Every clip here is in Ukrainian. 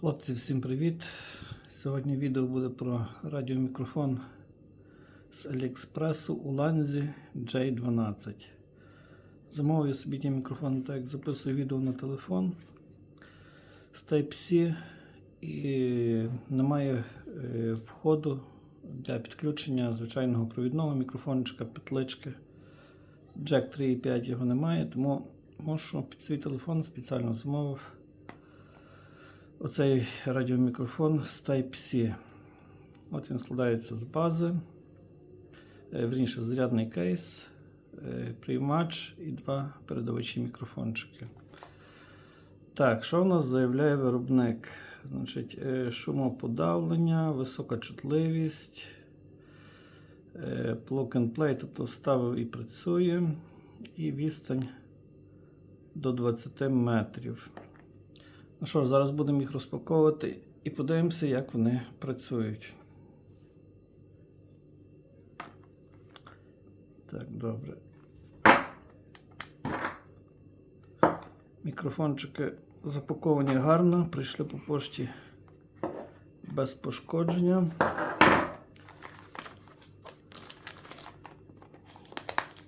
Хлопці, всім привіт! Сьогодні відео буде про радіомікрофон з Аліекспресу у ланзі J12. Замовив собі ті мікрофон, так як записую відео на телефон з Type-C і немає е, входу для підключення звичайного провідного мікрофончика, петлички. Jack 3.5 його немає, тому можу під свій телефон спеціально замовив оцей радіомікрофон з Type-C. От він складається з бази, е, верніше, зарядний кейс, е, приймач і два передавачі мікрофончики. Так, що в нас заявляє виробник? Значить, е, шумоподавлення, висока чутливість, plug and play, тобто вставив і працює, і відстань до 20 метрів. Ну що ж, зараз будемо їх розпаковувати і подивимося, як вони працюють. Так, добре. Мікрофончики запаковані гарно, прийшли по пошті без пошкодження.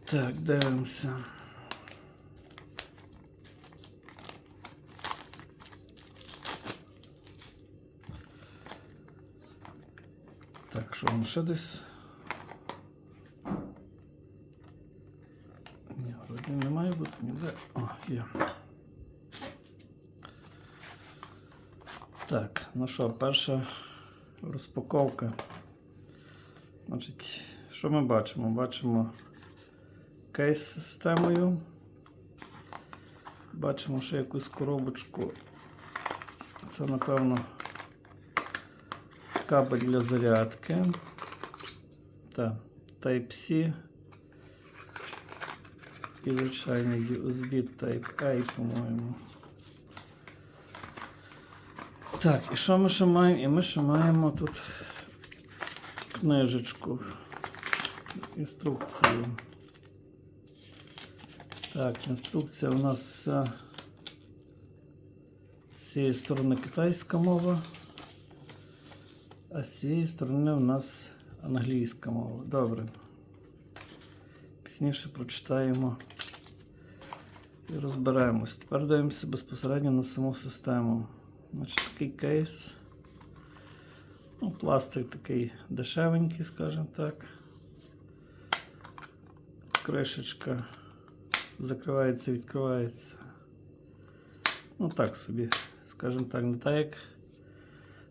Так, дивимося. Так, що вам ще десь? Ні, вроді не має бути ніде. О, є. Так, ну що, перша розпаковка. Значить, що ми бачимо? Бачимо кейс з системою. Бачимо ще якусь коробочку. Це, напевно, кабель для зарядки. Так, Type-C. І звичайний USB Type-A, по-моєму. Так, і що ми ще маємо? І ми ще маємо тут книжечку. Інструкцію. Так, інструкція у нас вся з цієї сторони китайська мова. А з цієї сторони у нас англійська мова. Добре. Пізніше прочитаємо і розберемось. Тепер дивимося безпосередньо на саму систему. Значить, такий кейс. Ну, пластик такий дешевенький, скажімо так. Кришечка закривається, відкривається. Ну так собі, скажімо так, не так як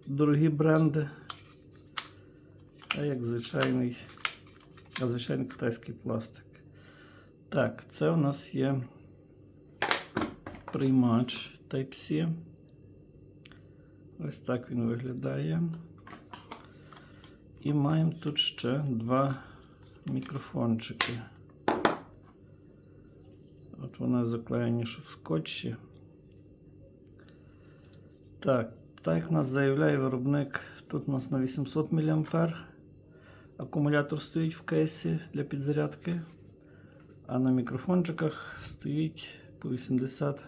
дорогі бренди, а як звичайний, звичайний китайський пластик. Так, це у нас є приймач Type-C. Ось так він виглядає. І маємо тут ще два мікрофончики. От вони заклеєні що в скотчі. Так, так як нас заявляє виробник, тут у нас на 800 мА. Акумулятор стоїть в кейсі для підзарядки, а на мікрофончиках стоїть по 80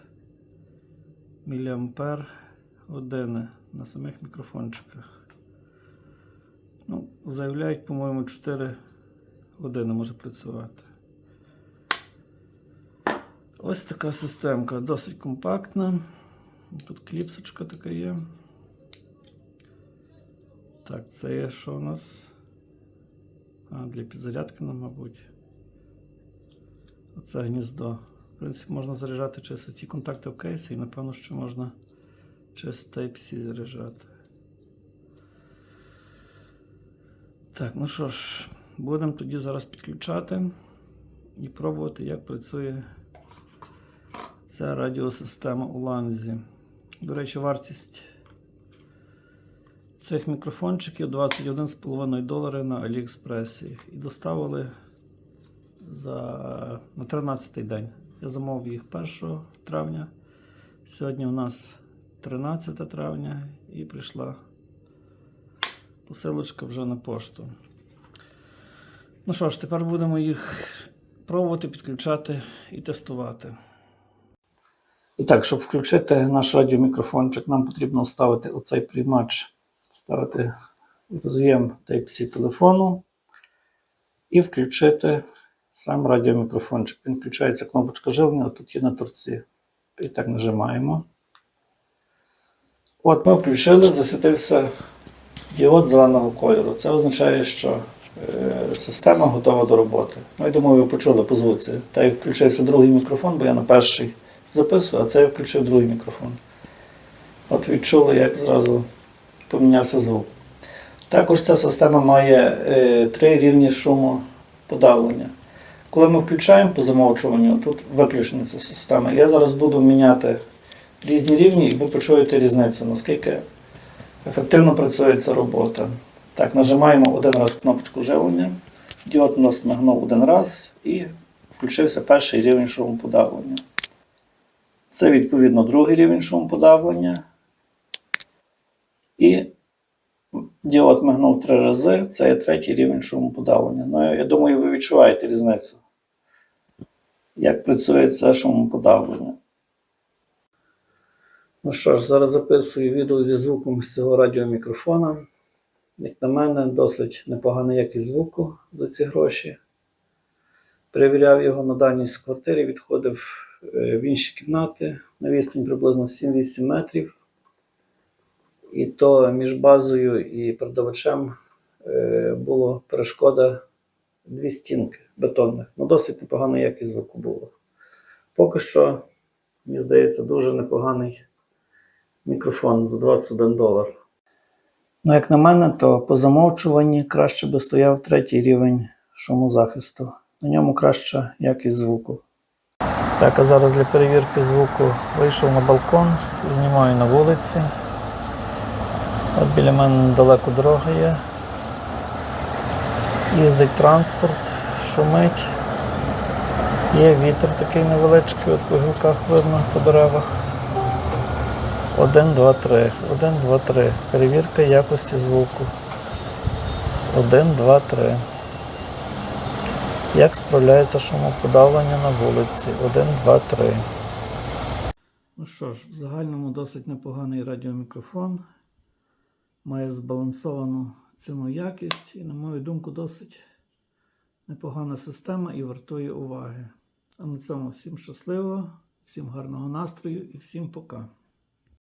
мА години на самих мікрофончиках. Ну, Заявляють, по-моєму, 4 години може працювати. Ось така системка, досить компактна. Тут кліпсочка така є. Так, це є що у нас? А, для підзарядки, ну, мабуть. Оце гніздо. В принципі, можна заряджати чисто ті контакти в кейсі і напевно, що можна через Type-C заряджати. Так, ну що ж, будемо тоді зараз підключати і пробувати, як працює ця радіосистема у ланзі. До речі, вартість цих мікрофончиків 21,5 долари на Аліекспресі. І доставили за, на 13-й день. Я замовив їх 1 травня. Сьогодні у нас 13 травня і прийшла посилочка вже на пошту. Ну що ж, тепер будемо їх пробувати, підключати і тестувати. І так, щоб включити наш радіомікрофончик, нам потрібно вставити оцей приймач, вставити роз'єм Type-C телефону і включити сам радіомікрофончик. Він включається кнопочка живлення, тут є на торці. І так нажимаємо. От ми включили, засвітився діод зеленого кольору. Це означає, що е, система готова до роботи. Ну, я думаю, ви почули по звуці. Та як включився другий мікрофон, бо я на перший записую, а це я включив другий мікрофон. От відчули, як зразу помінявся звук. Також ця система має е, три рівні шумоподавлення. Коли ми включаємо по замовчуванню, тут виключена ця система. Я зараз буду міняти різні рівні і ви почуєте різницю, наскільки ефективно працює ця робота. Так, нажимаємо один раз кнопочку живлення. Діод у нас мигнув один раз і включився перший рівень шумоподавлення. Це відповідно другий рівень шумоподавлення. І діод мигнув три рази. Це є третій рівень шумоподавлення. Ну, я думаю, ви відчуваєте різницю. Як працює це шумоподавлення. Ну що ж, зараз записую відео зі звуком з цього радіомікрофона. Як на мене, досить непогана якість звуку за ці гроші. Перевіряв його на дальність в квартирі, відходив е, в інші кімнати на відстань приблизно 7-8 метрів. І то між базою і продавачем е, було перешкода дві стінки бетонних. Ну, досить непогана якість звуку було. Поки що, мені здається, дуже непоганий мікрофон за 21 долар. Ну, як на мене, то по замовчуванні краще би стояв третій рівень шумозахисту. На ньому краща якість звуку. Так, а зараз для перевірки звуку вийшов на балкон, знімаю на вулиці. От біля мене недалеко дорога є. Їздить транспорт, шумить. Є вітер такий невеличкий, от по гілках видно по деревах. 1, 2, 3. 1, 2, 3. Перевірка якості звуку. 1, 2, 3. Як справляється шумоподавлення на вулиці? 1, 2, 3. Ну що ж, в загальному досить непоганий радіомікрофон. Має збалансовану ціну якість і, на мою думку, досить непогана система і вартує уваги. А на цьому всім щасливо, всім гарного настрою і всім пока.